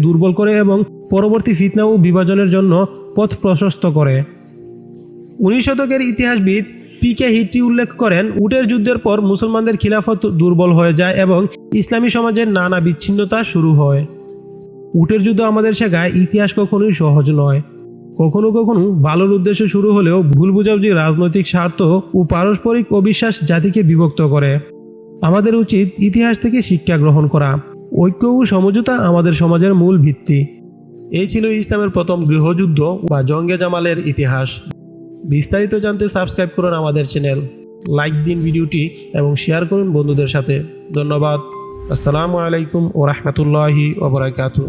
দুর্বল করে এবং পরবর্তী ফিতনা ও বিভাজনের জন্য পথ প্রশস্ত করে। উনিশ শতকের ইতিহাসবিদ পি কে হিট্টি উল্লেখ করেন, উটের যুদ্ধের পর মুসলমানদের খিলাফত দুর্বল হয়ে যায় এবং ইসলামী সমাজের নানা বিচ্ছিন্নতা শুরু হয়। উটের যুদ্ধ আমাদের শেখায় ইতিহাস কখনোই সহজ নয়। কখনো কখনো ভালোর উদ্দেশ্য শুরু হলেও ভুল বুঝাবুঝি, রাজনৈতিক স্বার্থ ও পারস্পরিক অবিশ্বাস জাতিকে বিভক্ত করে। আমাদের উচিত ইতিহাস থেকে শিক্ষা গ্রহণ করা। ঐক্য ও সমঝোতা আমাদের সমাজের মূল ভিত্তি। এই ছিল ইসলামের প্রথম গৃহযুদ্ধ বা জঙ্গে জামালের ইতিহাস। বিস্তারিত জানতে সাবস্ক্রাইব করুন আমাদের চ্যানেল। লাইক দিন ভিডিওটি এবং শেয়ার করুন বন্ধুদের সাথে। ধন্যবাদ। আসসালামু আলাইকুম ও রহমতুল্লাহি ওবরাকাতু